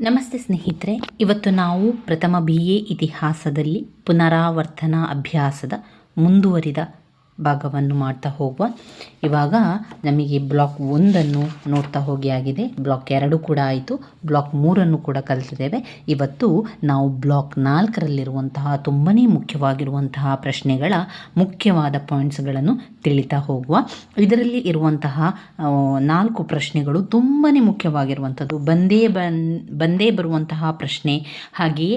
ನಮಸ್ತೆ ಸ್ನೇಹಿತರೆ ಇವತ್ತು ನಾವು ಪ್ರಥಮ ಬಿ ಎ ಇತಿಹಾಸದಲ್ಲಿ ಪುನರಾವರ್ತನಾ ಅಭ್ಯಾಸದ ಮುಂದುವರಿದ ಭಾಗವನ್ನು ಮಾಡ್ತಾ ಹೋಗುವ. ಇವಾಗ ನಮಗೆ ಬ್ಲಾಕ್ ಒಂದನ್ನು ನೋಡ್ತಾ ಹೋಗಿ ಆಗಿದೆ ಬ್ಲಾಕ್ ಎರಡು ಕೂಡ ಆಯಿತು. ಬ್ಲಾಕ್ ಮೂರನ್ನು ಕೂಡ ಕಲಿತಿದ್ದೇವೆ. ಇವತ್ತು ನಾವು ಬ್ಲಾಕ್ ನಾಲ್ಕರಲ್ಲಿರುವಂತಹ ತುಂಬಾ ಮುಖ್ಯವಾಗಿರುವಂತಹ ಪ್ರಶ್ನೆಗಳ ಮುಖ್ಯವಾದ ಪಾಯಿಂಟ್ಸ್ಗಳನ್ನು ತಿಳಿತಾ ಹೋಗುವ. ಇದರಲ್ಲಿ ಇರುವಂತಹ ನಾಲ್ಕು ಪ್ರಶ್ನೆಗಳು ತುಂಬಾ ಮುಖ್ಯವಾಗಿರುವಂಥದ್ದು. ಬಂದೇ ಬಂದೇ ಬರುವಂತಹ ಪ್ರಶ್ನೆ. ಹಾಗೆಯೇ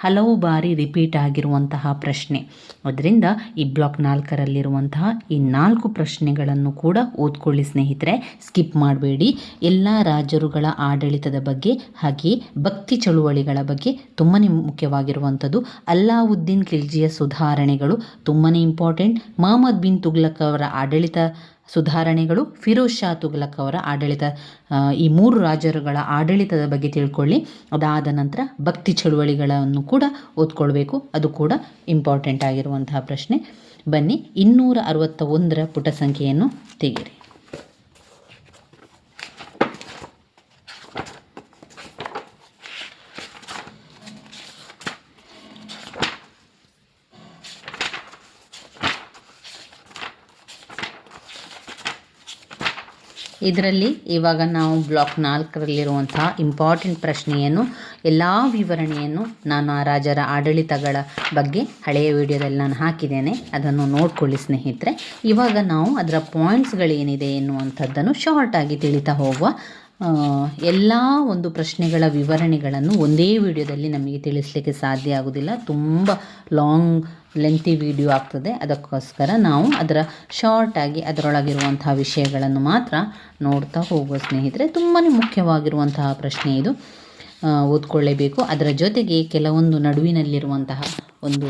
ಹಲವು ಬಾರಿ ರಿಪೀಟ್ ಆಗಿರುವಂತಹ ಪ್ರಶ್ನೆ. ಅದರಿಂದ ಈ ಬ್ಲಾಕ್ ನಾಲ್ಕರಲ್ಲಿರುವಂತಹ ಈ ನಾಲ್ಕು ಪ್ರಶ್ನೆಗಳನ್ನು ಕೂಡ ಓದ್ಕೊಳ್ಳಿ ಸ್ನೇಹಿತರೆ. ಸ್ಕಿಪ್ ಮಾಡಬೇಡಿ. ಎಲ್ಲ ರಾಜರುಗಳ ಆಡಳಿತದ ಬಗ್ಗೆ ಹಾಗೆಯೇ ಭಕ್ತಿ ಚಳುವಳಿಗಳ ಬಗ್ಗೆ ತುಂಬಾ ಮುಖ್ಯವಾಗಿರುವಂಥದ್ದು. ಅಲ್ಲಾವುದ್ದೀನ್ ಖಿಲ್ಜಿಯ ಸುಧಾರಣೆಗಳು ತುಂಬಾ ಇಂಪಾರ್ಟೆಂಟ್ ಮಹಮ್ಮದ್ ಬಿನ್ ತುಗ್ಲಕ್ ಅವರ ಆಡಳಿತ ಸುಧಾರಣೆಗಳು ಫಿರೋಜ್ ಶಾ ತುಗ್ಲಕ್ ಅವರ ಆಡಳಿತ. ಈ ಮೂರು ರಾಜರುಗಳ ಆಡಳಿತದ ಬಗ್ಗೆ ತಿಳ್ಕೊಳ್ಳಿ. ಅದಾದ ನಂತರ ಭಕ್ತಿ ಚಳುವಳಿಗಳನ್ನು ಕೂಡ ಓದ್ಕೊಳ್ಬೇಕು. ಅದು ಕೂಡ ಇಂಪಾರ್ಟೆಂಟ್ ಆಗಿರುವಂತಹ ಪ್ರಶ್ನೆ. ಬನ್ನಿ, ಇನ್ನೂರ ಅರವತ್ತ ಒಂದರ ಪುಟ ಸಂಖ್ಯೆಯನ್ನು ತೆಗೆಯಿರಿ. ಇದರಲ್ಲಿ ಇವಾಗ ನಾವು ಬ್ಲಾಕ್ ನಾಲ್ಕರಲ್ಲಿರುವಂತಹ ಇಂಪಾರ್ಟೆಂಟ್ ಪ್ರಶ್ನೆಯನ್ನು, ಎಲ್ಲ ವಿವರಣೆಯನ್ನು ನಾನು ಆ ರಾಜರ ಆಡಳಿತಗಳ ಬಗ್ಗೆ ಹಳೆಯ ವಿಡಿಯೋದಲ್ಲಿ ನಾನು ಹಾಕಿದ್ದೇನೆ. ಅದನ್ನು ನೋಡ್ಕೊಳ್ಳಿ ಸ್ನೇಹಿತರೆ. ಇವಾಗ ನಾವು ಅದರ ಪಾಯಿಂಟ್ಸ್ಗಳೇನಿದೆ ಎನ್ನುವಂಥದ್ದನ್ನು ಶಾರ್ಟಾಗಿ ತಿಳಿತಾ ಹೋಗುವ ಎಲ್ಲ ಒಂದು ಪ್ರಶ್ನೆಗಳ ವಿವರಣೆಗಳನ್ನು ಒಂದೇ ವಿಡಿಯೋದಲ್ಲಿ ನಮಗೆ ತಿಳಿಸಲಿಕ್ಕೆ ಸಾಧ್ಯ ಆಗೋದಿಲ್ಲ. ತುಂಬ ಲಾಂಗ್ ಲೆಂತಿ ವಿಡಿಯೋ ಆಗ್ತದೆ. ಅದಕ್ಕೋಸ್ಕರ ನಾವು ಅದರ ಶಾರ್ಟಾಗಿ ಅದರೊಳಗಿರುವಂತಹ ವಿಷಯಗಳನ್ನು ಮಾತ್ರ ನೋಡ್ತಾ ಹೋಗುವ ಸ್ನೇಹಿತರೆ. ತುಂಬಾ ಮುಖ್ಯವಾಗಿರುವಂತಹ ಪ್ರಶ್ನೆ ಇದು. ಓದ್ಕೊಳ್ಳೇಬೇಕು. ಅದರ ಜೊತೆಗೆ ಕೆಲವೊಂದು ನಡುವಿನಲ್ಲಿರುವಂತಹ ಒಂದು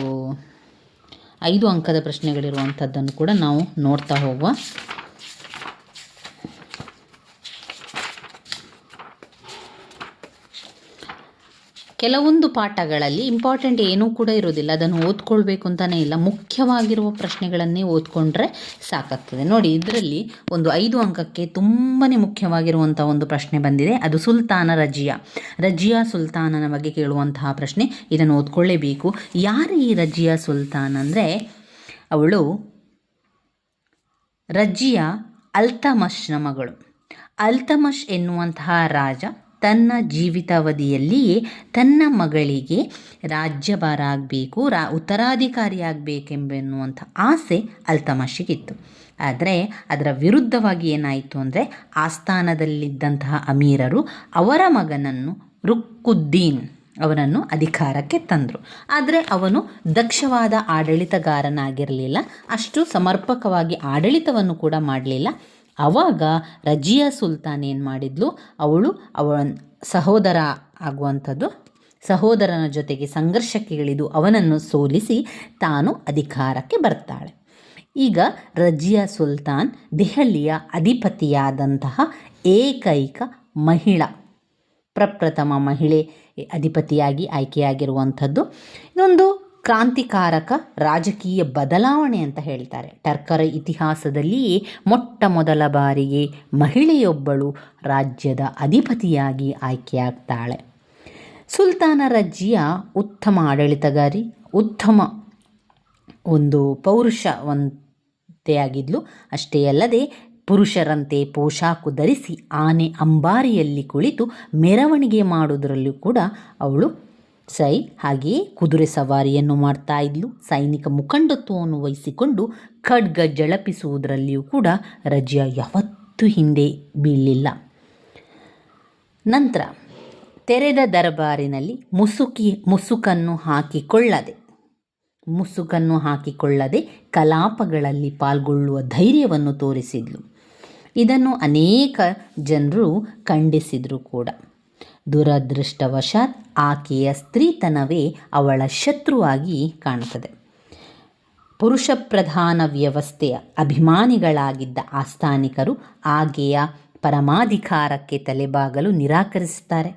ಐದು ಅಂಕದ ಪ್ರಶ್ನೆಗಳಿರುವಂಥದ್ದನ್ನು ಕೂಡ ನಾವು ನೋಡ್ತಾ ಹೋಗುವ ಕೆಲವೊಂದು ಪಾಠಗಳಲ್ಲಿ ಇಂಪಾರ್ಟೆಂಟ್ ಏನೂ ಕೂಡ ಇರೋದಿಲ್ಲ ಅದನ್ನು ಓದ್ಕೊಳ್ಬೇಕು ಅಂತಲೇ ಇಲ್ಲ. ಮುಖ್ಯವಾಗಿರುವ ಪ್ರಶ್ನೆಗಳನ್ನೇ ಓದ್ಕೊಂಡ್ರೆ ಸಾಕಾಗ್ತದೆ. ನೋಡಿ, ಇದರಲ್ಲಿ ಒಂದು ಐದು ಅಂಕಕ್ಕೆ ತುಂಬಾ ಮುಖ್ಯವಾಗಿರುವಂಥ ಒಂದು ಪ್ರಶ್ನೆ ಬಂದಿದೆ. ಅದು ಸುಲ್ತಾನ ರಜಿಯಾ. ರಜಿಯಾ ಸುಲ್ತಾನನ ಬಗ್ಗೆ ಕೇಳುವಂತಹ ಪ್ರಶ್ನೆ. ಇದನ್ನು ಓದ್ಕೊಳ್ಳೇಬೇಕು. ಯಾರು ಈ ರಜಿಯಾ ಸುಲ್ತಾನ್ ಅಂದರೆ? ಅವಳು ರಜಿಯಾ ಅಲ್ತಮಶ್ನ ಮಗಳು. ಅಲ್ತಮಶ್ ಎನ್ನುವಂತಹ ರಾಜ ತನ್ನ ಜೀವಿತಾವಧಿಯಲ್ಲಿಯೇ ತನ್ನ ಮಗಳಿಗೆ ರಾಜ್ಯಭಾರ ಆಗಬೇಕು ರಾ, ಉತ್ತರಾಧಿಕಾರಿಯಾಗಬೇಕೆಂಬೆನ್ನುವಂಥ ಆಸೆ ಅಲ್ತಮಾಷಿಗಿತ್ತು. ಆದರೆ ಅದರ ವಿರುದ್ಧವಾಗಿ ಏನಾಯಿತು ಅಂದರೆ ಆಸ್ಥಾನದಲ್ಲಿದ್ದಂತಹ ಅಮೀರರು ಅವರ ಮಗನನ್ನು ರುಕ್ಕುದ್ದೀನ್ ಅವನನ್ನು ಅಧಿಕಾರಕ್ಕೆ ತಂದರು. ಆದರೆ ಅವನು ದಕ್ಷವಾದ ಆಡಳಿತಗಾರನಾಗಿರಲಿಲ್ಲ, ಅಷ್ಟು ಸಮರ್ಪಕವಾಗಿ ಆಡಳಿತವನ್ನು ಕೂಡ ಮಾಡಲಿಲ್ಲ. ಆವಾಗ ರಜಿಯಾ ಸುಲ್ತಾನ್ ಏನು ಮಾಡಿದ್ಲು? ಅವಳು ಅವಳ ಸಹೋದರ ಆಗುವಂಥದ್ದು, ಸಹೋದರನ ಜೊತೆಗೆ ಸಂಘರ್ಷಕ್ಕೆ ಇಳಿದು ಅವನನ್ನು ಸೋಲಿಸಿ ತಾನು ಅಧಿಕಾರಕ್ಕೆ ಬರ್ತಾಳೆ. ಈಗ ರಜಿಯಾ ಸುಲ್ತಾನ್ ದೆಹಲಿಯ ಅಧಿಪತಿಯಾದಂತಹ ಏಕೈಕ ಮಹಿಳಾ, ಪ್ರಪ್ರಥಮ ಮಹಿಳೆ ಅಧಿಪತಿಯಾಗಿ ಆಯ್ಕೆಯಾಗಿರುವಂಥದ್ದು. ಇದೊಂದು ಕ್ರಾಂತಿಕಾರಕ ರಾಜಕೀಯ ಬದಲಾವಣೆ ಅಂತ ಹೇಳ್ತಾರೆ. ಟರ್ಕರ ಇತಿಹಾಸದಲ್ಲಿ ಮೊಟ್ಟ ಮೊದಲ ಬಾರಿಗೆ ಮಹಿಳೆಯೊಬ್ಬಳು ರಾಜ್ಯದ ಅಧಿಪತಿಯಾಗಿ ಆಯ್ಕೆಯಾಗ್ತಾಳೆ. ಸುಲ್ತಾನ ರಜ್ಜಿಯ ಉತ್ತಮ ಆಡಳಿತಗಾರಿ, ಉತ್ತಮ ಒಂದು ಪೌರುಷವಂತೆಯಾಗಿದ್ಲು. ಅಷ್ಟೇ ಅಲ್ಲದೆ ಪುರುಷರಂತೆ ಪೋಷಾಕು ಧರಿಸಿ ಆನೆ ಅಂಬಾರಿಯಲ್ಲಿ ಕುಳಿತು ಮೆರವಣಿಗೆ ಮಾಡುವುದರಲ್ಲೂ ಕೂಡ ಅವಳು ಸೈ ಹಾಗೆಯೇ ಕುದುರೆ ಸವಾರಿಯನ್ನು ಮಾಡ್ತಾ ಇದ್ಲು. ಸೈನಿಕ ಮುಖಂಡತ್ವವನ್ನು ವಹಿಸಿಕೊಂಡು ಖಡ್ಗ ಜಳಪಿಸುವುದರಲ್ಲಿಯೂ ಕೂಡ ರಜಿಯಾ ಯಾವತ್ತೂ ಹಿಂದೆ ಬೀಳಲಿಲ್ಲ. ನಂತರ ತೆರೆದ ದರಬಾರಿನಲ್ಲಿ ಮುಸುಕಿ, ಮುಸುಕನ್ನು ಹಾಕಿಕೊಳ್ಳದೆ ಮುಸುಕನ್ನು ಹಾಕಿಕೊಳ್ಳದೆ ಕಲಾಪಗಳಲ್ಲಿ ಪಾಲ್ಗೊಳ್ಳುವ ಧೈರ್ಯವನ್ನು ತೋರಿಸಿದ್ಲು. ಇದನ್ನು ಅನೇಕ ಜನರು ಖಂಡಿಸಿದರು ಕೂಡ. ದುರದೃಷ್ಟವಶಾತ್ ಆಕೆಯ ಸ್ತ್ರೀತನವೇ ಅವಳ ಶತ್ರುವಾಗಿ ಕಾಣುತ್ತದೆ. ಪುರುಷ ಪ್ರಧಾನ ವ್ಯವಸ್ಥೆಯ ಅಭಿಮಾನಿಗಳಾಗಿದ್ದ ಆಸ್ಥಾನಿಕರು ಆಕೆಯ ಪರಮಾಧಿಕಾರಕ್ಕೆ ತಲೆಬಾಗಲು ನಿರಾಕರಿಸುತ್ತಾರೆ.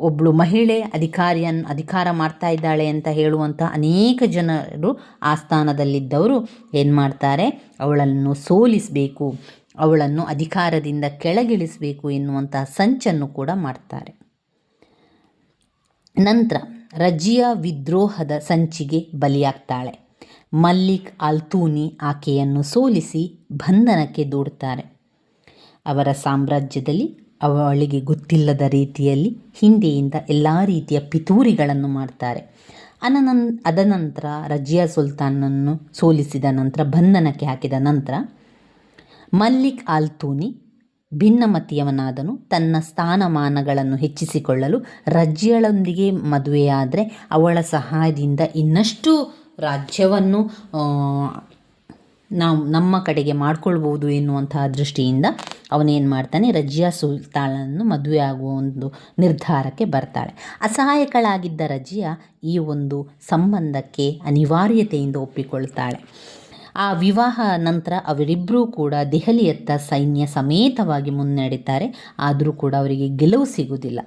ಒಬ್ಬಳು ಮಹಿಳೆ ಅಧಿಕಾರಿಯನ್ ಅಧಿಕಾರ ಮಾಡ್ತಾ ಇದ್ದಾಳೆ ಅಂತ ಹೇಳುವಂಥ ಅನೇಕ ಜನರು ಆಸ್ಥಾನದಲ್ಲಿದ್ದವರು ಏನು ಮಾಡ್ತಾರೆ? ಅವಳನ್ನು ಸೋಲಿಸಬೇಕು ಅವಳನ್ನು ಅಧಿಕಾರದಿಂದ ಕೆಳಗಿಳಿಸಬೇಕು ಎನ್ನುವಂತಹ ಸಂಚನ್ನು ಕೂಡ ಮಾಡ್ತಾರೆ. ನಂತರ ರಜಿಯಾ ವಿದ್ರೋಹದ ಸಂಚಿಗೆ ಬಲಿಯಾಗ್ತಾಳೆ. ಮಲ್ಲಿಕ್ ಅಲ್ತೂನಿ ಆಕೆಯನ್ನು ಸೋಲಿಸಿ ಬಂಧನಕ್ಕೆ ದೂಡುತ್ತಾರೆ ಅವರ ಸಾಮ್ರಾಜ್ಯದಲ್ಲಿ ಅವಳಿಗೆ ಗೊತ್ತಿಲ್ಲದ ರೀತಿಯಲ್ಲಿ ಹಿಂದೆಯಿಂದ ಎಲ್ಲ ರೀತಿಯ ಪಿತೂರಿಗಳನ್ನು ಮಾಡ್ತಾರೆ. ಅನನ ಅದನಂತರ ರಜಿಯಾ ಸುಲ್ತಾನನ್ನು ಸೋಲಿಸಿದ ನಂತರ ಬಂಧನಕ್ಕೆ ಹಾಕಿದ ನಂತರ ಮಲ್ಲಿಕ್ ಆಲ್ತೂನಿ ಭಿನ್ನಮತೀಯವನಾದನು. ತನ್ನ ಸ್ಥಾನಮಾನಗಳನ್ನು ಹೆಚ್ಚಿಸಿಕೊಳ್ಳಲು ರಜ್ಜಿಯಳೊಂದಿಗೆ ಮದುವೆಯಾದರೆ ಅವಳ ಸಹಾಯದಿಂದ ಇನ್ನಷ್ಟು ರಾಜ್ಯವನ್ನು ನಾವು ನಮ್ಮ ಕಡೆಗೆ ಮಾಡ್ಕೊಳ್ಬೋದು ಎನ್ನುವಂತಹ ದೃಷ್ಟಿಯಿಂದ ಅವನೇನು ಮಾಡ್ತಾನೆ, ರಜಿಯಾ ಸುಲ್ತಾನನ್ನು ಮದುವೆ ಆಗುವ ಒಂದು ನಿರ್ಧಾರಕ್ಕೆ ಬರ್ತಾಳೆ. ಅಸಹಾಯಕಳಾಗಿದ್ದ ರಜಿಯಾ ಈ ಒಂದು ಸಂಬಂಧಕ್ಕೆ ಅನಿವಾರ್ಯತೆಯಿಂದ ಒಪ್ಪಿಕೊಳ್ತಾಳೆ. ಆ ವಿವಾಹ ನಂತರ ಅವರಿಬ್ಬರೂ ಕೂಡ ದೆಹಲಿಯತ್ತ ಸೈನ್ಯ ಸಮೇತವಾಗಿ ಮುನ್ನಡೆತಾರೆ. ಆದರೂ ಕೂಡ ಅವರಿಗೆ ಗೆಲುವು ಸಿಗುವುದಿಲ್ಲ.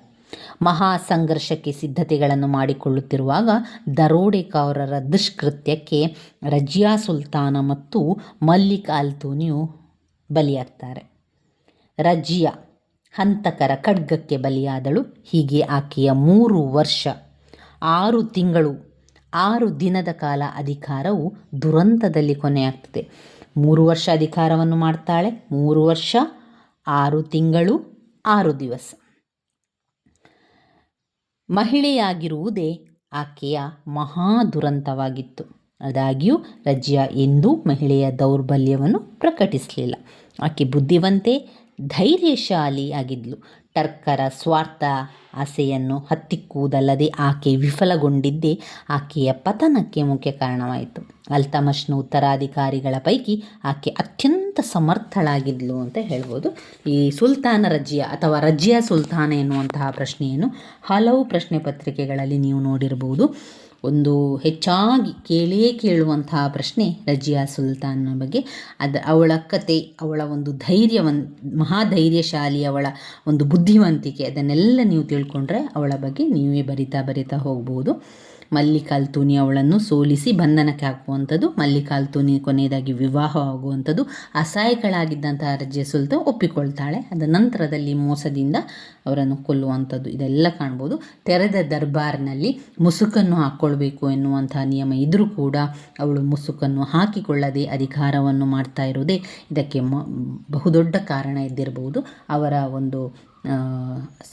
ಮಹಾ ಸಂಘರ್ಷಕ್ಕೆ ಸಿದ್ಧತೆಗಳನ್ನು ಮಾಡಿಕೊಳ್ಳುತ್ತಿರುವಾಗ ದರೋಡೆಕಾವರರ ದುಷ್ಕೃತ್ಯಕ್ಕೆ ರಜಿಯಾ ಸುಲ್ತಾನ ಮತ್ತು ಮಲ್ಲಿಕ್ ಆಲ್ತೂನಿಯು ಬಲಿಯಾಗ್ತಾರೆ. ರಜಿಯಾ ಹಂತಕರ ಖಡ್ಗಕ್ಕೆ ಬಲಿಯಾದಳು. ಹೀಗೆ ಆಕೆಯ ಮೂರು ವರ್ಷ, ಆರು ತಿಂಗಳು ಆರು ದಿನದ ಕಾಲ ಅಧಿಕಾರವು ದುರಂತದಲ್ಲಿ ಕೊನೆಯಾಗ್ತದೆ. ಮೂರು ವರ್ಷ ಅಧಿಕಾರವನ್ನು ಮಾಡ್ತಾಳೆ, ಮೂರು ವರ್ಷ, ಆರು ತಿಂಗಳು, ಆರು ದಿವಸ. ಮಹಿಳೆಯಾಗಿರುವುದೇ ಆಕೆಯ ಮಹಾ ದುರಂತವಾಗಿತ್ತು. ಆದಾಗ್ಯೂ ರಜಿಯಾ ಎಂದೂ ಮಹಿಳೆಯ ದೌರ್ಬಲ್ಯವನ್ನು ಪ್ರಕಟಿಸಲಿಲ್ಲ. ಆಕೆ ಬುದ್ಧಿವಂತೆ ಧೈರ್ಯಶಾಲಿ ಆಗಿದ್ಲು ಟರ್ಕರ ಸ್ವಾರ್ಥ ಆಸೆಯನ್ನು ಹತ್ತಿಕ್ಕುವುದಲ್ಲದೆ ಆಕೆ ವಿಫಲಗೊಂಡಿದ್ದೇ ಆಕೆಯ ಪತನಕ್ಕೆ ಮುಖ್ಯ ಕಾರಣವಾಯಿತು. ಅಲ್ತಮಷ್ನ ಉತ್ತರಾಧಿಕಾರಿಗಳ ಪೈಕಿ ಆಕೆ ಅತ್ಯಂತ ಸಮರ್ಥಳಾಗಿದ್ಲು ಅಂತ ಹೇಳ್ಬೋದು. ಈ ಸುಲ್ತಾನ ರಜಿಯಾ ಅಥವಾ ರಜಿಯಾ ಸುಲ್ತಾನ ಎನ್ನುವಂತಹ ಪ್ರಶ್ನೆಯನ್ನು ಹಲವು ಪ್ರಶ್ನೆ ಪತ್ರಿಕೆಗಳಲ್ಲಿ ನೀವು ನೋಡಿರಬಹುದು ಒಂದು ಹೆಚ್ಚಾಗಿ ಕೇಳೇ ಕೇಳುವಂತಹ ಪ್ರಶ್ನೆ ರಜಿಯಾ ಸುಲ್ತಾನ್ನ ಬಗ್ಗೆ. ಅದು ಅವಳ ಕತೆ, ಅವಳ ಒಂದು ಧೈರ್ಯವನ್, ಮಹಾಧೈರ್ಯಶಾಲಿ ಅವಳ ಒಂದು ಬುದ್ಧಿವಂತಿಕೆ, ಅದನ್ನೆಲ್ಲ ನೀವು ತಿಳ್ಕೊಂಡ್ರೆ ಅವಳ ಬಗ್ಗೆ ನೀವೇ ಬರಿತಾ ಬರಿತಾ ಹೋಗ್ಬೋದು. ಮಲ್ಲಿಕಾಲ್ತೂನಿ ಅವಳನ್ನು ಸೋಲಿಸಿ ಬಂಧನಕ್ಕೆ ಹಾಕುವಂಥದ್ದು ಮಲ್ಲಿಕಾಲ್ತೂನಿ ಕೊನೆಯದಾಗಿ ವಿವಾಹ ಆಗುವಂಥದ್ದು ಅಸಹಾಯಕಳಾಗಿದ್ದಂತಹ ರಜಿಯಾ ಸುಲ್ತಾನ್ ಒಪ್ಪಿಕೊಳ್ತಾಳೆ. ಅದರ ನಂತರದಲ್ಲಿ ಮೋಸದಿಂದ ಅವರನ್ನು ಕೊಲ್ಲುವಂಥದ್ದು ಇದೆಲ್ಲ ಕಾಣ್ಬೋದು. ತೆರೆದ ದರ್ಬಾರ್ನಲ್ಲಿ ಮುಸುಕನ್ನು ಹಾಕ್ಕೊಳ್ಬೇಕು ಎನ್ನುವಂತಹ ನಿಯಮ ಇದ್ದರೂ ಕೂಡ ಅವಳು ಮುಸುಕನ್ನು ಹಾಕಿಕೊಳ್ಳದೆ ಅಧಿಕಾರವನ್ನು ಮಾಡ್ತಾ ಇರೋದೇ ಇದಕ್ಕೆ ಬಹುದೊಡ್ಡ ಕಾರಣ ಇದ್ದಿರಬಹುದು ಅವರ ಒಂದು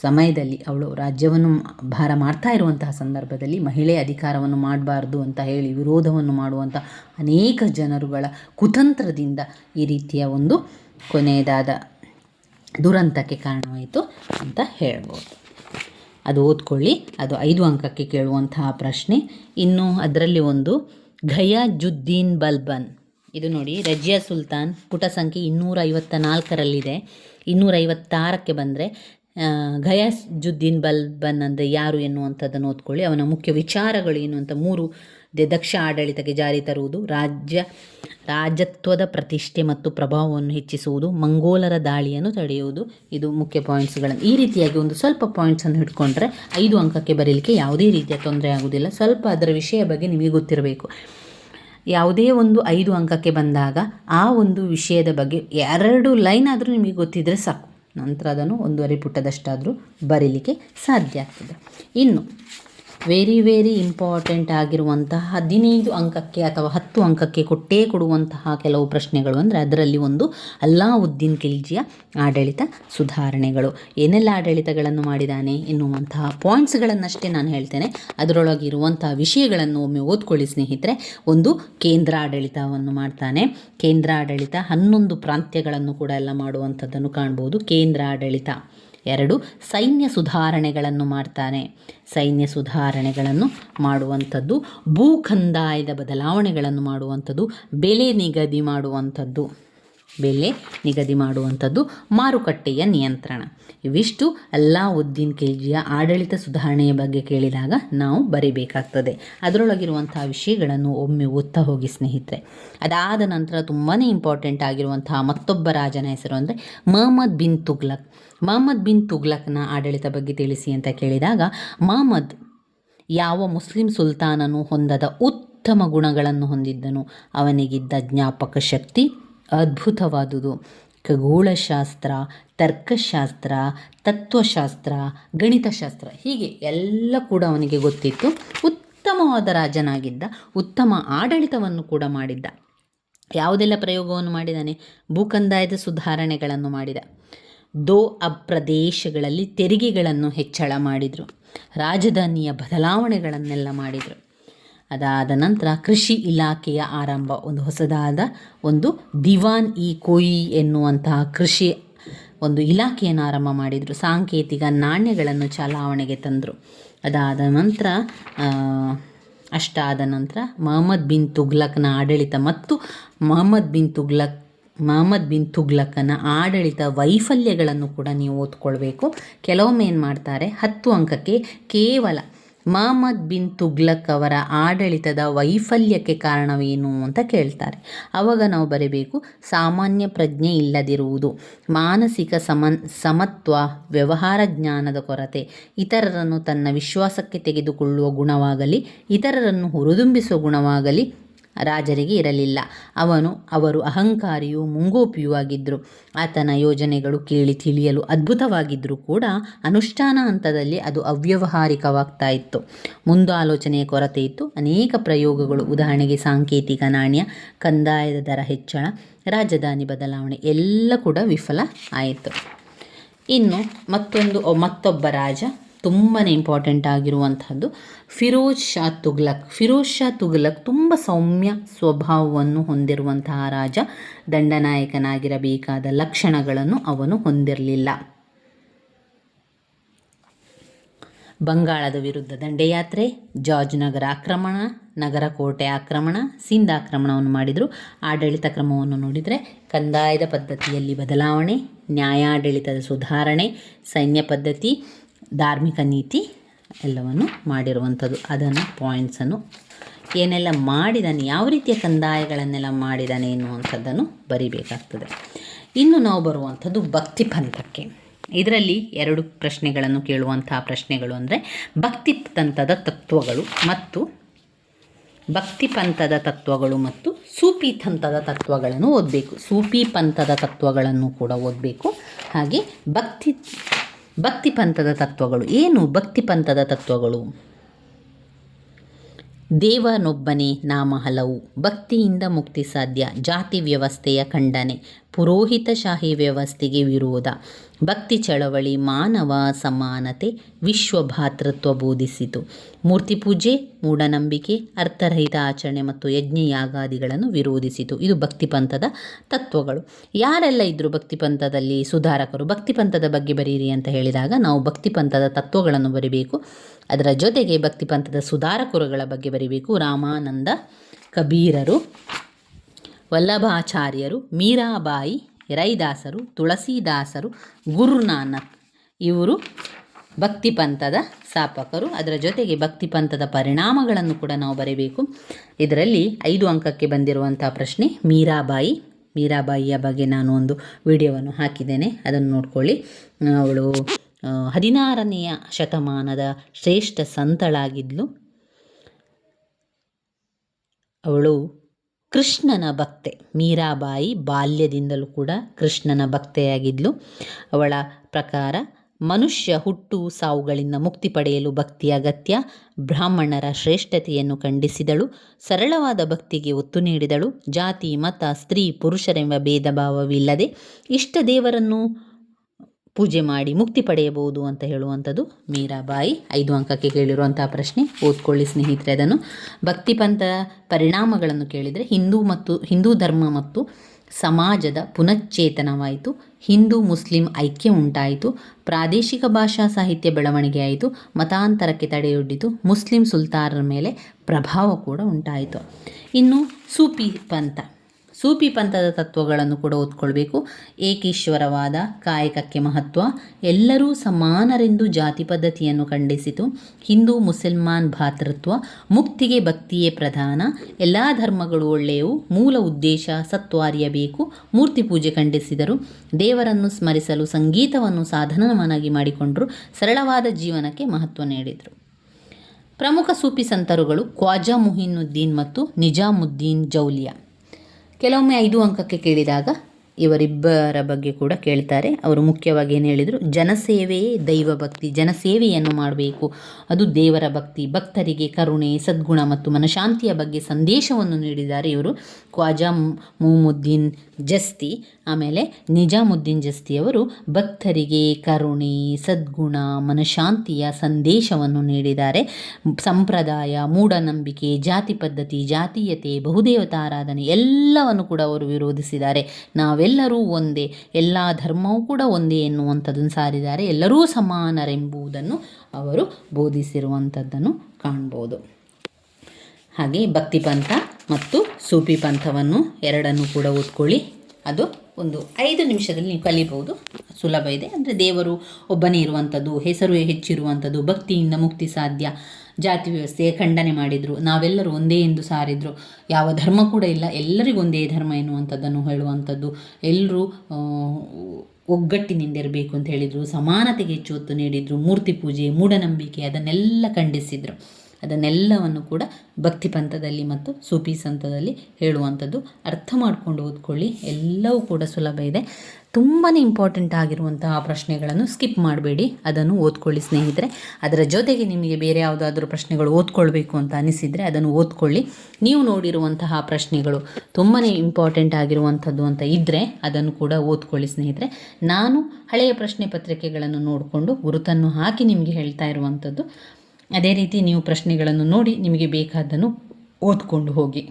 ಸಮಯದಲ್ಲಿ ಅವಳು ರಾಜ್ಯವನ್ನು ಭಾರ ಮಾಡ್ತಾ ಇರುವಂತಹ ಸಂದರ್ಭದಲ್ಲಿ ಮಹಿಳೆ ಅಧಿಕಾರವನ್ನು ಮಾಡಬಾರ್ದು ಅಂತ ಹೇಳಿ ವಿರೋಧವನ್ನು ಮಾಡುವಂಥ ಅನೇಕ ಜನರುಗಳ ಕುತಂತ್ರದಿಂದ ಈ ರೀತಿಯ ಒಂದು ಕೊನೆಯದಾದ ದುರಂತಕ್ಕೆ ಕಾರಣವಾಯಿತು ಅಂತ ಹೇಳ್ಬೋದು. ಅದು ಓದ್ಕೊಳ್ಳಿ, ಅದು ಐದು ಅಂಕಕ್ಕೆ ಕೇಳುವಂತಹ ಪ್ರಶ್ನೆ. ಇನ್ನು ಅದರಲ್ಲಿ ಒಂದು ಘಯಾಜುದ್ದೀನ್ ಬಲ್ಬನ್. ಇದು ನೋಡಿ, ರಜಿಯಾ ಸುಲ್ತಾನ್ ಪುಟ ಸಂಖ್ಯೆ ಇನ್ನೂರ ಐವತ್ತ ನಾಲ್ಕರಲ್ಲಿದೆ ಇನ್ನೂರ ಐವತ್ತಾರಕ್ಕೆ ಬಂದರೆ ಘಯಾಜುದ್ದೀನ್ ಬಲ್ಬನ್ ಅಂದರೆ ಯಾರು ಎನ್ನುವಂಥದ್ದನ್ನು ಓದ್ಕೊಳ್ಳಿ. ಅವನ ಮುಖ್ಯ ವಿಚಾರಗಳು ಏನು ಅಂತ ಮೂರು ದಕ್ಷ ಆಡಳಿತಕ್ಕೆ ಜಾರಿ ತರುವುದು, ರಾಜ್ಯ, ರಾಜತ್ವದ ಪ್ರತಿಷ್ಠೆ ಮತ್ತು ಪ್ರಭಾವವನ್ನು ಹೆಚ್ಚಿಸುವುದು, ಮಂಗೋಲರ ದಾಳಿಯನ್ನು ತಡೆಯುವುದು. ಇದು ಮುಖ್ಯ ಪಾಯಿಂಟ್ಸ್ಗಳನ್ನು. ಈ ರೀತಿಯಾಗಿ ಒಂದು ಸ್ವಲ್ಪ ಪಾಯಿಂಟ್ಸನ್ನು ಹಿಡ್ಕೊಂಡ್ರೆ ಐದು ಅಂಕಕ್ಕೆ ಬರೀಲಿಕ್ಕೆ ಯಾವುದೇ ರೀತಿಯ ತೊಂದರೆ ಆಗುವುದಿಲ್ಲ. ಸ್ವಲ್ಪ ಅದರ ವಿಷಯ ಬಗ್ಗೆ ನಿಮಗೆ ಗೊತ್ತಿರಬೇಕು. ಯಾವುದೇ ಒಂದು ಐದು ಅಂಕಕ್ಕೆ ಬಂದಾಗ ಆ ಒಂದು ವಿಷಯದ ಬಗ್ಗೆ ಎರಡು ಲೈನ್ ಆದರೂ ನಿಮಗೆ ಗೊತ್ತಿದ್ದರೆ ಸಾಕು. ನಂತರ ಅದನ್ನು ಒಂದೂವರೆ ಪುಟದಷ್ಟಾದರೂ ಬರೀಲಿಕ್ಕೆ ಸಾಧ್ಯ ಆಗ್ತದೆ. ಇನ್ನು ವೆರಿ ವೆರಿ ಇಂಪಾರ್ಟೆಂಟ್ ಆಗಿರುವಂತಹ ಹದಿನೈದು ಅಂಕಕ್ಕೆ ಅಥವಾ ಹತ್ತು ಅಂಕಕ್ಕೆ ಕೊಟ್ಟೇ ಕೊಡುವಂತಹ ಕೆಲವು ಪ್ರಶ್ನೆಗಳು ಅಂದರೆ ಅದರಲ್ಲಿ ಒಂದು ಅಲ್ಲಾವುದ್ದೀನ್ ಖಿಲ್ಜಿಯ ಆಡಳಿತ ಸುಧಾರಣೆಗಳು. ಏನೆಲ್ಲ ಆಡಳಿತಗಳನ್ನು ಮಾಡಿದ್ದಾನೆ ಎನ್ನುವಂತಹ ಪಾಯಿಂಟ್ಸ್ಗಳನ್ನಷ್ಟೇ ನಾನು ಹೇಳ್ತೇನೆ. ಅದರೊಳಗೆ ಇರುವಂತಹ ವಿಷಯಗಳನ್ನು ಒಮ್ಮೆ ಓದ್ಕೊಳ್ಳಿ ಸ್ನೇಹಿತರೆ. ಒಂದು ಕೇಂದ್ರ ಆಡಳಿತವನ್ನು ಮಾಡ್ತಾನೆ. ಕೇಂದ್ರ ಆಡಳಿತ ಹನ್ನೊಂದು ಪ್ರಾಂತ್ಯಗಳನ್ನು ಕೂಡ ಎಲ್ಲ ಮಾಡುವಂಥದ್ದನ್ನು ಕಾಣ್ಬೋದು. ಕೇಂದ್ರ ಆಡಳಿತ. ಎರಡು ಸೈನ್ಯ ಸುಧಾರಣೆಗಳನ್ನು ಮಾಡ್ತಾನೆ. ಸೈನ್ಯ ಸುಧಾರಣೆಗಳನ್ನು ಮಾಡುವಂಥದ್ದು ಭೂಖಂದಾಯದ ಬದಲಾವಣೆಗಳನ್ನು ಮಾಡುವಂಥದ್ದು, ಬೆಲೆ ನಿಗದಿ ಮಾಡುವಂಥದ್ದು. ಬೆಲೆ ನಿಗದಿ ಮಾಡುವಂಥದ್ದು, ಮಾರುಕಟ್ಟೆಯ ನಿಯಂತ್ರಣ. ಇವಿಷ್ಟು ಅಲ್ಲಾವುದ್ದೀನ್ ಖಿಲ್ಜಿಯ ಆಡಳಿತ ಸುಧಾರಣೆಯ ಬಗ್ಗೆ ಕೇಳಿದಾಗ ನಾವು ಬರೀಬೇಕಾಗ್ತದೆ. ಅದರೊಳಗಿರುವಂತಹ ವಿಷಯಗಳನ್ನು ಒಮ್ಮೆ ಓದ್ತಾ ಹೋಗಿ ಸ್ನೇಹಿತರೆ. ಅದಾದ ನಂತರ ತುಂಬಾ ಇಂಪಾರ್ಟೆಂಟ್ ಆಗಿರುವಂತಹ ಮತ್ತೊಬ್ಬ ರಾಜನ ಹೆಸರು ಅಂದರೆ ಮಹಮ್ಮದ್ ಬಿನ್ ತುಗ್ಲಕ್. ಮಹಮ್ಮದ್ ಬಿನ್ ತುಗ್ಲಕ್ನ ಆಡಳಿತ ಬಗ್ಗೆ ತಿಳಿಸಿ ಅಂತ ಕೇಳಿದಾಗ, ಮಹಮ್ಮದ್ ಯಾವ ಮುಸ್ಲಿಂ ಸುಲ್ತಾನನು ಹೊಂದದ ಉತ್ತಮ ಗುಣಗಳನ್ನು ಹೊಂದಿದ್ದನು. ಅವನಿಗಿದ್ದ ಜ್ಞಾಪಕ ಶಕ್ತಿ ಅದ್ಭುತವಾದುದು. ಖಗೋಳಶಾಸ್ತ್ರ, ತರ್ಕಶಾಸ್ತ್ರ, ತತ್ವಶಾಸ್ತ್ರ, ಗಣಿತಶಾಸ್ತ್ರ ಹೀಗೆ ಎಲ್ಲ ಕೂಡ ಅವನಿಗೆ ಗೊತ್ತಿತ್ತು. ಉತ್ತಮವಾದ ರಾಜನಾಗಿದ್ದ, ಉತ್ತಮ ಆಡಳಿತವನ್ನು ಕೂಡ ಮಾಡಿದ್ದ. ಯಾವುದೆಲ್ಲ ಪ್ರಯೋಗವನ್ನು ಮಾಡಿದಾನೆ? ಭೂಕಂದಾಯದ ಸುಧಾರಣೆಗಳನ್ನು ಮಾಡಿದ. ದೋ ಅಬ್ ಪ್ರದೇಶಗಳಲ್ಲಿ ತೆರಿಗೆಗಳನ್ನು ಹೆಚ್ಚಳ ಮಾಡಿದರು. ರಾಜಧಾನಿಯ ಬದಲಾವಣೆಗಳನ್ನೆಲ್ಲ ಮಾಡಿದರು. ಅದಾದ ನಂತರ ಕೃಷಿ ಇಲಾಖೆಯ ಆರಂಭ, ಒಂದು ಹೊಸದಾದ ಒಂದು ದಿವಾನ್ ಇ ಕೊಯಿ ಎನ್ನುವಂತಹ ಕೃಷಿ ಒಂದು ಇಲಾಖೆಯನ್ನು ಆರಂಭ ಮಾಡಿದರು. ಸಾಂಕೇತಿಕ ನಾಣ್ಯಗಳನ್ನು ಚಲಾವಣೆಗೆ ತಂದರು. ಅದಾದ ನಂತರ ಅಷ್ಟಾದ ನಂತರ ಮೊಹಮ್ಮದ್ ಬಿನ್ ತುಗ್ಲಕ್ನ ಆಡಳಿತ ಮತ್ತು ಮೊಹಮ್ಮದ್ ಬಿನ್ ತುಗ್ಲಕ್ ಮೊಹಮ್ಮದ್ ಬಿನ್ ತುಗ್ಲಕ್ಕನ ಆಡಳಿತ ವೈಫಲ್ಯಗಳನ್ನು ಕೂಡ ನೀವು ಓದ್ಕೊಳ್ಬೇಕು. ಕೆಲವೊಮ್ಮೆ ಏನು ಮಾಡ್ತಾರೆ, ಹತ್ತು ಅಂಕಕ್ಕೆ ಕೇವಲ ಮಹಮ್ಮದ್ ಬಿನ್ ತುಗ್ಲಕ್ ಅವರ ಆಡಳಿತದ ವೈಫಲ್ಯಕ್ಕೆ ಕಾರಣವೇನು ಅಂತ ಕೇಳ್ತಾರೆ. ಆವಾಗ ನಾವು ಬರೀಬೇಕು, ಸಾಮಾನ್ಯ ಪ್ರಜ್ಞೆ ಇಲ್ಲದಿರುವುದು, ಮಾನಸಿಕ ಸಮನ್ ಸಮತ್ವ, ವ್ಯವಹಾರ ಜ್ಞಾನದ ಕೊರತೆ, ಇತರರನ್ನು ತನ್ನ ವಿಶ್ವಾಸಕ್ಕೆ ತೆಗೆದುಕೊಳ್ಳುವ ಗುಣವಾಗಲಿ, ಇತರರನ್ನು ಹುರಿದುಂಬಿಸುವ ಗುಣವಾಗಲಿ ರಾಜರಿಗೆ ಇರಲಿಲ್ಲ. ಅವನು, ಅವರು ಅಹಂಕಾರಿಯೂ ಮುಂಗೋಪಿಯೂ ಆಗಿದ್ದರು ಆತನ ಯೋಜನೆಗಳು ಕೇಳಿ ತಿಳಿಯಲು ಅದ್ಭುತವಾಗಿದ್ದರೂ ಕೂಡ ಅನುಷ್ಠಾನ ಹಂತದಲ್ಲಿ ಅದು ಅವ್ಯವಹಾರಿಕವಾಗ್ತಾ ಇತ್ತು ಮುಂದಾಲೋಚನೆಯ ಕೊರತೆ ಇತ್ತು. ಅನೇಕ ಪ್ರಯೋಗಗಳು, ಉದಾಹರಣೆಗೆ ಸಾಂಕೇತಿಕ ನಾಣ್ಯ, ಕಂದಾಯದ ದರ ಹೆಚ್ಚಳ, ರಾಜಧಾನಿ ಬದಲಾವಣೆ, ಎಲ್ಲ ಕೂಡ ವಿಫಲ ಆಯಿತು. ಇನ್ನು ಮತ್ತೊಂದು, ಮತ್ತೊಬ್ಬ ರಾಜ ತುಂಬಾ ಇಂಪಾರ್ಟೆಂಟ್ ಆಗಿರುವಂಥದ್ದು ಫಿರೋಜ್ ಶಾ ತುಗ್ಲಕ್. ಫಿರೋಜ್ ಶಾ ತುಗ್ಲಕ್ ತುಂಬ ಸೌಮ್ಯ ಸ್ವಭಾವವನ್ನು ಹೊಂದಿರುವಂತಹ ರಾಜ. ದಂಡನಾಯಕನಾಗಿರಬೇಕಾದ ಲಕ್ಷಣಗಳನ್ನು ಅವನು ಹೊಂದಿರಲಿಲ್ಲ. ಬಂಗಾಳದ ವಿರುದ್ಧ ದಂಡಯಾತ್ರೆ ಜಾರ್ಜ್ ನಗರ ಆಕ್ರಮಣ, ನಗರ ಕೋಟೆ ಆಕ್ರಮಣ ಸಿಂಧ್ ಆಕ್ರಮಣವನ್ನು ಮಾಡಿದರು. ಆಡಳಿತ ಕ್ರಮವನ್ನು ನೋಡಿದರೆ ಕಂದಾಯದ ಪದ್ಧತಿಯಲ್ಲಿ ಬದಲಾವಣೆ, ನ್ಯಾಯಾಡಳಿತದ ಸುಧಾರಣೆ, ಸೈನ್ಯ ಪದ್ಧತಿ ಧಾರ್ಮಿಕ ನೀತಿ ಎಲ್ಲವನ್ನು ಮಾಡಿರುವಂಥದ್ದು. ಅದನ್ನು ಪಾಯಿಂಟ್ಸನ್ನು ಏನೆಲ್ಲ ಮಾಡಿದಾನೆ, ಯಾವ ರೀತಿಯ ಕಂದಾಯಗಳನ್ನೆಲ್ಲ ಮಾಡಿದಾನೆ ಎನ್ನುವಂಥದ್ದನ್ನು ಬರಿಬೇಕಾಗ್ತದೆ. ಇನ್ನು ನಾವು ಬರುವಂಥದ್ದು ಭಕ್ತಿ ಪಂಥಕ್ಕೆ. ಇದರಲ್ಲಿ ಎರಡು ಪ್ರಶ್ನೆಗಳನ್ನು ಕೇಳುವಂತಹ ಪ್ರಶ್ನೆಗಳು ಅಂದರೆ, ಭಕ್ತಿ ಪಂಥದ ತತ್ವಗಳು ಮತ್ತು ಭಕ್ತಿ ಪಂಥದ ತತ್ವಗಳು ಮತ್ತು ಸೂಪಿ ಪಂಥದ ತತ್ವಗಳನ್ನು ಓದಬೇಕು. ಸೂಪಿ ಪಂಥದ ತತ್ವಗಳನ್ನು ಕೂಡ ಓದಬೇಕು. ಹಾಗೆ ಭಕ್ತಿ ಭಕ್ತಿ ಪಂಥದ ತತ್ವಗಳು. ಏನು ಭಕ್ತಿ ಪಂಥದ ತತ್ವಗಳು? ದೇವನೊಬ್ಬನೇ ನಾಮ ಹಲವು ಭಕ್ತಿಯಿಂದ ಮುಕ್ತಿ ಸಾಧ್ಯ. ಜಾತಿ ವ್ಯವಸ್ಥೆಯ ಖಂಡನೆ. ಪುರೋಹಿತಶಾಹಿ ವ್ಯವಸ್ಥೆಗೆ ವಿರೋಧ. ಭಕ್ತಿ ಚಳವಳಿ, ಮಾನವ ಸಮಾನತೆ, ವಿಶ್ವ ಭಾತೃತ್ವ ಬೋಧಿಸಿತು. ಮೂರ್ತಿ ಪೂಜೆ, ಮೂಢನಂಬಿಕೆ, ಅರ್ಥರಹಿತ ಆಚರಣೆ ಮತ್ತು ಯಜ್ಞ ಯಾಗಾದಿಗಳನ್ನು ವಿರೋಧಿಸಿತು. ಇದು ಭಕ್ತಿ ಪಂಥದ ತತ್ವಗಳು. ಯಾರೆಲ್ಲ ಇದ್ದರು ಭಕ್ತಿ ಪಂಥದಲ್ಲಿ ಸುಧಾರಕರು, ಭಕ್ತಿ ಪಂಥದ ಬಗ್ಗೆ ಬರೀರಿ ಅಂತ ಹೇಳಿದಾಗ ನಾವು ಭಕ್ತಿ ಪಂಥದ ತತ್ವಗಳನ್ನು ಬರಿಬೇಕು. ಅದರ ಜೊತೆಗೆ ಭಕ್ತಿ ಪಂಥದ ಸುಧಾರಕರುಗಳ ಬಗ್ಗೆ ಬರಿಬೇಕು. ರಾಮಾನಂದ ಕಬೀರರು ವಲ್ಲಭಾಚಾರ್ಯರು, ಮೀರಾಬಾಯಿ, ರೈದಾಸರು, ತುಳಸಿದಾಸರು, ಗುರುನಾನಕ್ ಇವರು ಭಕ್ತಿ ಪಂಥದ ಸ್ಥಾಪಕರು ಅದರ ಜೊತೆಗೆ ಭಕ್ತಿ ಪಂಥದ ಪರಿಣಾಮಗಳನ್ನು ಕೂಡ ನಾವು ಬರೀಬೇಕು. ಇದರಲ್ಲಿ ಐದು ಅಂಕಕ್ಕೆ ಬಂದಿರುವಂಥ ಪ್ರಶ್ನೆ, ಮೀರಾಬಾಯಿ. ಮೀರಾಬಾಯಿಯ ಬಗ್ಗೆ ನಾನು ಒಂದು ವಿಡಿಯೋವನ್ನು ಹಾಕಿದ್ದೇನೆ. ಅದನ್ನು ನೋಡ್ಕೊಳ್ಳಿ. ಅವಳು ಹದಿನಾರನೆಯ ಶತಮಾನದ ಶ್ರೇಷ್ಠ ಸಂತಳಾಗಿದ್ಲು. ಅವಳು ಕೃಷ್ಣನ ಭಕ್ತೆ. ಮೀರಾಬಾಯಿ ಬಾಲ್ಯದಿಂದಲೂ ಕೂಡ ಕೃಷ್ಣನ ಭಕ್ತೆಯಾಗಿದ್ಲು. ಅವಳ ಪ್ರಕಾರ ಮನುಷ್ಯ ಹುಟ್ಟು ಸಾವುಗಳಿಂದ ಮುಕ್ತಿ ಪಡೆಯಲು ಭಕ್ತಿ ಅಗತ್ಯ, ಬ್ರಾಹ್ಮಣರ ಶ್ರೇಷ್ಠತೆಯನ್ನು ಖಂಡಿಸಿದಳು, ಸರಳವಾದ ಭಕ್ತಿಗೆ ಒತ್ತು ನೀಡಿದಳು, ಜಾತಿ, ಮತ, ಸ್ತ್ರೀ, ಪುರುಷರೆಂಬ ಭೇದ ಭಾವವಿಲ್ಲದೆ ಇಷ್ಟ ದೇವರನ್ನು ಪೂಜೆ ಮಾಡಿ ಮುಕ್ತಿ ಪಡೆಯಬಹುದು ಅಂತ ಹೇಳುವಂಥದ್ದು ಮೀರಾಬಾಯಿ. ಐದು ಅಂಕಕ್ಕೆ ಕೇಳಿರುವಂತಹ ಪ್ರಶ್ನೆ, ಓದ್ಕೊಳ್ಳಿ ಸ್ನೇಹಿತರೆ ಅದನ್ನು. ಭಕ್ತಿ ಪಂಥ ಪರಿಣಾಮಗಳನ್ನು ಕೇಳಿದರೆ ಹಿಂದೂ ಮತ್ತು ಹಿಂದೂ ಧರ್ಮ ಮತ್ತು ಸಮಾಜದ ಪುನಶ್ಚೇತನವಾಯಿತು ಹಿಂದೂ ಮುಸ್ಲಿಂ ಐಕ್ಯ ಉಂಟಾಯಿತು. ಪ್ರಾದೇಶಿಕ ಭಾಷಾ ಸಾಹಿತ್ಯ ಬೆಳವಣಿಗೆ ಆಯಿತು. ಮತಾಂತರಕ್ಕೆ ತಡೆಯೊಡ್ಡಿತು. ಮುಸ್ಲಿಂ ಸುಲ್ತಾನರ ಮೇಲೆ ಪ್ರಭಾವ ಕೂಡ ಉಂಟಾಯಿತು. ಇನ್ನು ಸೂಫಿ ಪಂಥ. ಸೂಫಿ ಪಂಥದ ತತ್ವಗಳನ್ನು ಕೂಡ ಓದ್ಕೊಳ್ಬೇಕು. ಏಕೀಶ್ವರವಾದ, ಕಾಯಕಕ್ಕೆ ಮಹತ್ವ, ಎಲ್ಲರೂ ಸಮಾನರೆಂದು ಜಾತಿ ಪದ್ಧತಿಯನ್ನು ಖಂಡಿಸಿತು. ಹಿಂದೂ, ಮುಸಲ್ಮಾನ್ ಭಾತೃತ್ವ, ಮುಕ್ತಿಗೆ ಭಕ್ತಿಯೇ ಪ್ರಧಾನ. ಎಲ್ಲ ಧರ್ಮಗಳು ಒಳ್ಳೆಯವು, ಮೂಲ ಉದ್ದೇಶ ಸತ್ವ ಅರಿಯಬೇಕು. ಮೂರ್ತಿ ಪೂಜೆ ಖಂಡಿಸಿದರು. ದೇವರನ್ನು ಸ್ಮರಿಸಲು ಸಂಗೀತವನ್ನು ಸಾಧನವನ್ನಾಗಿ ಮಾಡಿಕೊಂಡರು. ಸರಳವಾದ ಜೀವನಕ್ಕೆ ಮಹತ್ವ ನೀಡಿದರು. ಪ್ರಮುಖ ಸೂಫಿ ಸಂತರುಗಳು ಖ್ವಾಜಾ ಮುಹಿನುದ್ದೀನ್ ಮತ್ತು ನಿಜಾಮುದ್ದೀನ್ ಜೌಲಿಯಾ. ಕೆಲವೊಮ್ಮೆ ಐದು ಅಂಕಕ್ಕೆ ಕೇಳಿದಾಗ ಇವರಿಬ್ಬರ ಬಗ್ಗೆ ಕೂಡ ಕೇಳ್ತಾರೆ. ಅವರು ಮುಖ್ಯವಾಗಿ ಏನು ಹೇಳಿದರು, ಜನಸೇವೆಯೇ ದೈವ ಭಕ್ತಿ ಜನಸೇವೆಯನ್ನು ಮಾಡಬೇಕು. ಅದು ದೇವರ ಭಕ್ತಿ, ಭಕ್ತರಿಗೆ ಕರುಣೆ, ಸದ್ಗುಣ ಮತ್ತು ಮನಶಾಂತಿಯ ಬಗ್ಗೆ ಸಂದೇಶವನ್ನು ನೀಡಿದ್ದಾರೆ ಇವರು. ಖ್ವಾಜಾ ಮುಮುದ್ದೀನ್ ಜಸ್ತಿ, ಆಮೇಲೆ ನಿಜಾಮುದ್ದೀನ್ ಜಸ್ತಿಯವರು ಭಕ್ತರಿಗೆ ಕರುಣೆ, ಸದ್ಗುಣ, ಮನಶಾಂತಿಯ ಸಂದೇಶವನ್ನು ನೀಡಿದ್ದಾರೆ. ಸಂಪ್ರದಾಯ, ಮೂಢನಂಬಿಕೆ, ಜಾತಿ ಪದ್ಧತಿ, ಜಾತೀಯತೆ, ಬಹುದೇವತಾರಾಧನೆ ಎಲ್ಲವನ್ನು ಕೂಡ ಅವರು ವಿರೋಧಿಸಿದ್ದಾರೆ. ನಾವೆಲ್ಲರೂ ಒಂದೇ, ಎಲ್ಲ ಧರ್ಮವೂ ಕೂಡ ಒಂದೇ ಎನ್ನುವಂಥದ್ದನ್ನು ಸಾರಿದ್ದಾರೆ. ಎಲ್ಲರೂ ಸಮಾನರೆಂಬುದನ್ನು ಅವರು ಬೋಧಿಸಿರುವಂಥದ್ದನ್ನು ಕಾಣ್ಬೋದು. ಹಾಗೆ ಭಕ್ತಿ ಪಂಥ ಮತ್ತು ಸೂಫಿ ಪಂಥವನ್ನು ಎರಡನ್ನು ಕೂಡ ಓದ್ಕೊಳ್ಳಿ ಅದು ಒಂದು ಐದು ನಿಮಿಷದಲ್ಲಿ ನೀವು ಕಲಿಬಹುದು ಸುಲಭ ಇದೆ. ಅಂದರೆ ದೇವರು ಒಬ್ಬನೇ ಇರುವಂಥದ್ದು, ಹೆಸರು ಹೆಚ್ಚಿರುವಂಥದ್ದು, ಭಕ್ತಿಯಿಂದ ಮುಕ್ತಿ ಸಾಧ್ಯ, ಜಾತಿ ವ್ಯವಸ್ಥೆ ಖಂಡನೆ ಮಾಡಿದರು, ನಾವೆಲ್ಲರೂ ಒಂದೇ ಎಂದು ಸಾರಿದರು, ಯಾವ ಧರ್ಮ ಕೂಡ ಇಲ್ಲ, ಎಲ್ಲರಿಗೂ ಒಂದೇ ಧರ್ಮ ಎನ್ನುವಂಥದ್ದನ್ನು ಹೇಳುವಂಥದ್ದು, ಎಲ್ಲರೂ ಒಗ್ಗಟ್ಟಿನಿಂದ ಇರಬೇಕು ಅಂತ ಹೇಳಿದರು, ಸಮಾನತೆಗೆ ಹೆಚ್ಚು ಒತ್ತು ನೀಡಿದರು, ಮೂರ್ತಿ ಪೂಜೆ, ಮೂಢನಂಬಿಕೆ, ಅದನ್ನೆಲ್ಲ ಖಂಡಿಸಿದರು. ಅದನ್ನೆಲ್ಲವನ್ನು ಕೂಡ ಭಕ್ತಿ ಪಂಥದಲ್ಲಿ ಮತ್ತು ಸೂಪಿ ಸಂತದಲ್ಲಿ ಹೇಳುವಂಥದ್ದು. ಅರ್ಥ ಮಾಡಿಕೊಂಡು ಓದ್ಕೊಳ್ಳಿ, ಎಲ್ಲವೂ ಕೂಡ ಸುಲಭ ಇದೆ. ತುಂಬಾ ಇಂಪಾರ್ಟೆಂಟ್ ಆಗಿರುವಂತಹ ಪ್ರಶ್ನೆಗಳನ್ನು ಸ್ಕಿಪ್ ಮಾಡಬೇಡಿ, ಅದನ್ನು ಓದ್ಕೊಳ್ಳಿ ಸ್ನೇಹಿತರೆ. ಅದರ ಜೊತೆಗೆ ನಿಮಗೆ ಬೇರೆ ಯಾವುದಾದ್ರೂ ಪ್ರಶ್ನೆಗಳು ಓದ್ಕೊಳ್ಬೇಕು ಅಂತ ಅನಿಸಿದರೆ ಅದನ್ನು ಓದ್ಕೊಳ್ಳಿ. ನೀವು ನೋಡಿರುವಂತಹ ಪ್ರಶ್ನೆಗಳು ತುಂಬಾ ಇಂಪಾರ್ಟೆಂಟ್ ಆಗಿರುವಂಥದ್ದು ಅಂತ ಇದ್ದರೆ ಅದನ್ನು ಕೂಡ ಓದ್ಕೊಳ್ಳಿ ಸ್ನೇಹಿತರೆ. ನಾನು ಹಳೆಯ ಪ್ರಶ್ನೆ ಪತ್ರಿಕೆಗಳನ್ನು ನೋಡಿಕೊಂಡು ಗುರುತನ್ನು ಹಾಕಿ ನಿಮಗೆ ಹೇಳ್ತಾ ಇರುವಂಥದ್ದು. ಅದೇ ರೀತಿ ನೀವು ಪ್ರಶ್ನೆಗಳನ್ನು ನೋಡಿ ನಿಮಗೆ ಬೇಕಾದ್ದನ್ನು ಓದ್ಕೊಂಡು ಹೋಗಿ.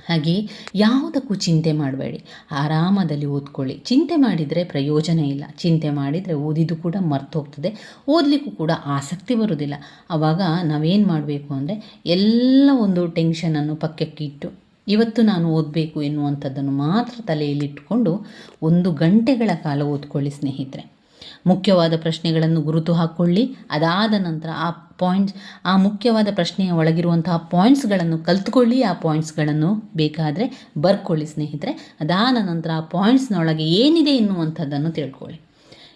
ಹಾಗೆ ಯಾವುದಕ್ಕೂ ಚಿಂತೆ ಮಾಡಬೇಡಿ. ಆರಾಮದಲ್ಲಿ ಓದ್ಕೊಳ್ಳಿ. ಚಿಂತೆ ಮಾಡಿದರೆ ಪ್ರಯೋಜನ ಇಲ್ಲ. ಚಿಂತೆ ಮಾಡಿದರೆ ಓದಿದ್ದು ಕೂಡ ಮರ್ತೋಗ್ತದೆ. ಓದಲಿಕ್ಕೂ ಕೂಡ ಆಸಕ್ತಿ ಬರೋದಿಲ್ಲ ಆವಾಗ ನಾವೇನು ಮಾಡಬೇಕು ಅಂದರೆ ಎಲ್ಲ ಒಂದು ಟೆನ್ಷನನ್ನು ಪಕ್ಕಕ್ಕಿಟ್ಟು ಇವತ್ತು ನಾನು ಓದಬೇಕು ಎನ್ನುವಂಥದ್ದನ್ನು ಮಾತ್ರ ತಲೆಯಲ್ಲಿಟ್ಟುಕೊಂಡು ಒಂದು ಗಂಟೆಗಳ ಕಾಲ ಓದ್ಕೊಳ್ಳಿ ಸ್ನೇಹಿತರೆ. ಮುಖ್ಯವಾದ ಪ್ರಶ್ನೆಗಳನ್ನು ಗುರುತು ಹಾಕ್ಕೊಳ್ಳಿ ಅದಾದ ನಂತರ ಆ ಪಾಯಿಂಟ್ಸ್ ಆ ಮುಖ್ಯವಾದ ಪ್ರಶ್ನೆಯ ಒಳಗಿರುವಂತಹ ಪಾಯಿಂಟ್ಸ್ಗಳನ್ನು ಕಲ್ತ್ಕೊಳ್ಳಿ. ಆ ಪಾಯಿಂಟ್ಸ್ಗಳನ್ನು ಬೇಕಾದರೆ ಬರ್ಕೊಳ್ಳಿ ಸ್ನೇಹಿತರೆ. ಅದಾದ ನಂತರ ಆ ಪಾಯಿಂಟ್ಸ್ನೊಳಗೆ ಏನಿದೆ ಎನ್ನುವಂಥದ್ದನ್ನು ತಿಳ್ಕೊಳ್ಳಿ.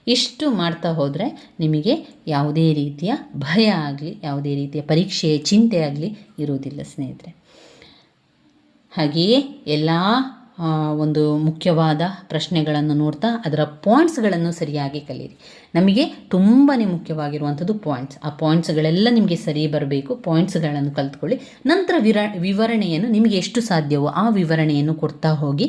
ಇಷ್ಟು ಮಾಡ್ತಾ ಹೋದರೆ ನಿಮಗೆ ಯಾವುದೇ ರೀತಿಯ ಭಯ ಆಗಲಿ, ಯಾವುದೇ ರೀತಿಯ ಪರೀಕ್ಷೆಯ ಚಿಂತೆ ಆಗಲಿ ಇರುವುದಿಲ್ಲ ಸ್ನೇಹಿತರೆ. ಹಾಗೆಯೇ ಎಲ್ಲ ಒಂದು ಮುಖ್ಯವಾದ ಪ್ರಶ್ನೆಗಳನ್ನು ನೋಡ್ತಾ ಅದರ ಪಾಯಿಂಟ್ಸ್ಗಳನ್ನು ಸರಿಯಾಗಿ ಕಲೀರಿ. ನಮಗೆ ತುಂಬಾ ಮುಖ್ಯವಾಗಿರುವಂಥದ್ದು ಪಾಯಿಂಟ್ಸ್ ಆ ಪಾಯಿಂಟ್ಸ್ಗಳೆಲ್ಲ ನಿಮಗೆ ಸರಿ ಬರಬೇಕು. ಪಾಯಿಂಟ್ಸ್ಗಳನ್ನು ಕಲ್ತ್ಕೊಳ್ಳಿ. ನಂತರ ವಿರ, ವಿವರಣೆಯನ್ನು ನಿಮಗೆ ಎಷ್ಟು ಸಾಧ್ಯವೋ ಆ ವಿವರಣೆಯನ್ನು ಕೊಡ್ತಾ ಹೋಗಿ.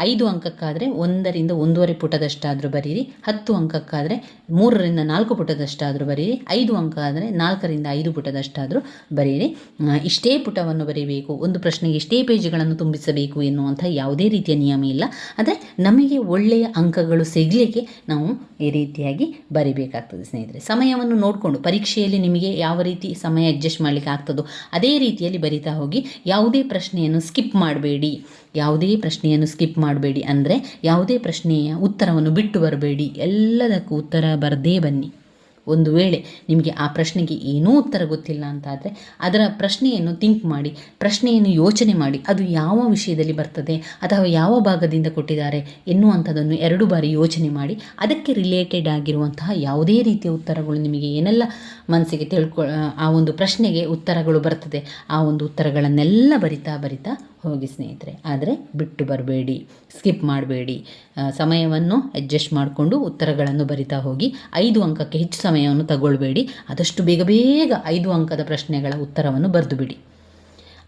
ಐದು ಅಂಕಕ್ಕಾದರೆ ಒಂದರಿಂದ ಒಂದೂವರೆ ಪುಟದಷ್ಟಾದರೂ ಬರೀರಿ. ಹತ್ತು ಅಂಕಕ್ಕಾದರೆ ಮೂರರಿಂದ ನಾಲ್ಕು ಪುಟದಷ್ಟಾದರೂ ಬರೀರಿ. ಐದು ಅಂಕ ಆದರೆ ನಾಲ್ಕರಿಂದ ಐದು ಪುಟದಷ್ಟಾದರೂ ಬರೀರಿ. ಇಷ್ಟೇ ಪುಟವನ್ನು ಬರೀಬೇಕು. ಒಂದು ಪ್ರಶ್ನೆಗೆ ಇಷ್ಟೇ ಪೇಜ್ಗಳನ್ನು ತುಂಬಿಸಬೇಕು ಎನ್ನುವಂಥ ಯಾವುದೇ ರೀತಿಯ ನಿಯಮ ಇಲ್ಲ. ಆದರೆ ನಮಗೆ ಒಳ್ಳೆಯ ಅಂಕಗಳು ಸಿಗಲಿಕ್ಕೆ ನಾವು ಈ ರೀತಿಯಾಗಿ ಬರಿಬೇಕಾಗ್ತದೆ ಸ್ನೇಹಿತರೆ. ಸಮಯವನ್ನು ನೋಡಿಕೊಂಡು ಪರೀಕ್ಷೆಯಲ್ಲಿ ನಿಮಗೆ ಯಾವ ರೀತಿ ಸಮಯ ಅಡ್ಜಸ್ಟ್ ಮಾಡಲಿಕ್ಕೆ ಆಗ್ತದೋ ಅದೇ ರೀತಿಯಲ್ಲಿ ಬರಿತಾ ಹೋಗಿ ಯಾವುದೇ ಪ್ರಶ್ನೆಯನ್ನು ಸ್ಕಿಪ್ ಮಾಡಬೇಡಿ. ಯಾವುದೇ ಪ್ರಶ್ನೆಯನ್ನು ಸ್ಕಿಪ್ ಮಾಡಬೇಡಿ ಅಂದರೆ ಯಾವುದೇ ಪ್ರಶ್ನೆಯ ಉತ್ತರವನ್ನು ಬಿಟ್ಟು ಬರಬೇಡಿ. ಎಲ್ಲದಕ್ಕೂ ಉತ್ತರ ಬರದೇ ಬನ್ನಿ. ಒಂದು ವೇಳೆ ನಿಮಗೆ ಆ ಪ್ರಶ್ನೆಗೆ ಏನೂ ಉತ್ತರ ಗೊತ್ತಿಲ್ಲ ಅಂತಾದರೆ ಅದರ ಪ್ರಶ್ನೆಯನ್ನು ಥಿಂಕ್ ಮಾಡಿ, ಪ್ರಶ್ನೆಯನ್ನು ಯೋಚನೆ ಮಾಡಿ, ಅದು ಯಾವ ವಿಷಯದಲ್ಲಿ ಬರ್ತದೆ ಅಥವಾ ಯಾವ ಭಾಗದಿಂದ ಕೊಟ್ಟಿದ್ದಾರೆ ಎನ್ನುವಂಥದ್ದನ್ನು ಎರಡು ಬಾರಿ ಯೋಚನೆ ಮಾಡಿ, ಅದಕ್ಕೆ ರಿಲೇಟೆಡ್ ಆಗಿರುವಂತಹ ಯಾವುದೇ ರೀತಿಯ ಉತ್ತರಗಳು ನಿಮಗೆ ಏನೆಲ್ಲ ಮನಸ್ಸಿಗೆ ತಿಳ್ಕೊ ಆ ಒಂದು ಪ್ರಶ್ನೆಗೆ ಉತ್ತರಗಳು ಬರ್ತದೆ, ಆ ಒಂದು ಉತ್ತರಗಳನ್ನೆಲ್ಲ ಬರಿತಾ ಬರಿತಾ ಹೋಗಿ ಸ್ನೇಹಿತರೆ, ಆದರೆ ಬಿಟ್ಟು ಬರಬೇಡಿ ಸ್ಕಿಪ್ ಮಾಡಬೇಡಿ. ಸಮಯವನ್ನು ಅಡ್ಜಸ್ಟ್ ಮಾಡಿಕೊಂಡು ಉತ್ತರಗಳನ್ನು ಬರಿತಾ ಹೋಗಿ, ಐದು ಅಂಕಕ್ಕೆ ಹೆಚ್ಚು ಸಮಯವನ್ನು ತಗೊಳ್ಬೇಡಿ. ಆದಷ್ಟು ಬೇಗ ಬೇಗ ಐದು ಅಂಕದ ಪ್ರಶ್ನೆಗಳ ಉತ್ತರವನ್ನು ಬರೆದು ಬಿಡಿ.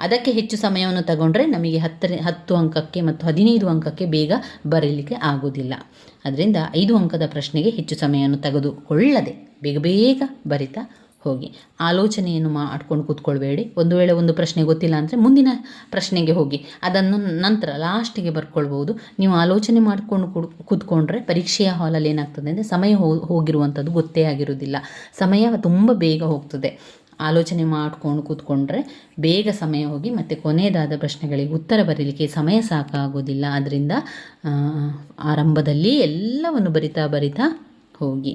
ಅದಕ್ಕೆ ಹೆಚ್ಚು ಸಮಯವನ್ನು ತಗೊಂಡ್ರೆ ನಮಗೆ ಹತ್ತರ, ಹತ್ತು ಅಂಕಕ್ಕೆ ಮತ್ತು ಹದಿನೈದು ಅಂಕಕ್ಕೆ ಬೇಗ ಬರೀಲಿಕ್ಕೆ ಆಗೋದಿಲ್ಲ ಅದರಿಂದ ಐದು ಅಂಕದ ಪ್ರಶ್ನೆಗೆ ಹೆಚ್ಚು ಸಮಯವನ್ನು ತೆಗೆದುಕೊಳ್ಳದೆ ಬೇಗ ಬೇಗ ಬರಿತಾ ಹೋಗಿ. ಆಲೋಚನೆಯನ್ನು ಮಾಡ್ಕೊಂಡು ಕೂತ್ಕೊಳ್ಬೇಡಿ. ಒಂದು ವೇಳೆ ಒಂದು ಪ್ರಶ್ನೆ ಗೊತ್ತಿಲ್ಲ ಅಂದರೆ ಮುಂದಿನ ಪ್ರಶ್ನೆಗೆ ಹೋಗಿ. ಅದನ್ನು ನಂತರ ಲಾಸ್ಟಿಗೆ ಬರ್ಕೊಳ್ಬೋದು ನೀವು ಆಲೋಚನೆ ಮಾಡಿಕೊಂಡು ಕೂತ್ಕೊಂಡ್ರೆ ಪರೀಕ್ಷೆಯ ಹಾಲಲ್ಲಿ ಏನಾಗ್ತದೆ ಅಂದರೆ ಸಮಯ ಹೋಗಿರುವಂಥದ್ದು ಗೊತ್ತೇ ಆಗಿರೋದಿಲ್ಲ ಸಮಯ ತುಂಬ ಬೇಗ ಹೋಗ್ತದೆ. ಆಲೋಚನೆ ಮಾಡಿಕೊಂಡು ಕೂತ್ಕೊಂಡ್ರೆ ಬೇಗ ಸಮಯ ಹೋಗಿ ಮತ್ತು ಕೊನೆಯದಾದ ಪ್ರಶ್ನೆಗಳಿಗೆ ಉತ್ತರ ಬರೀಲಿಕ್ಕೆ ಸಮಯ ಸಾಕಾಗೋದಿಲ್ಲ. ಆದ್ದರಿಂದ ಆರಂಭದಲ್ಲಿ ಎಲ್ಲವನ್ನು ಬರಿತಾ ಬರಿತಾ ಹೋಗಿ.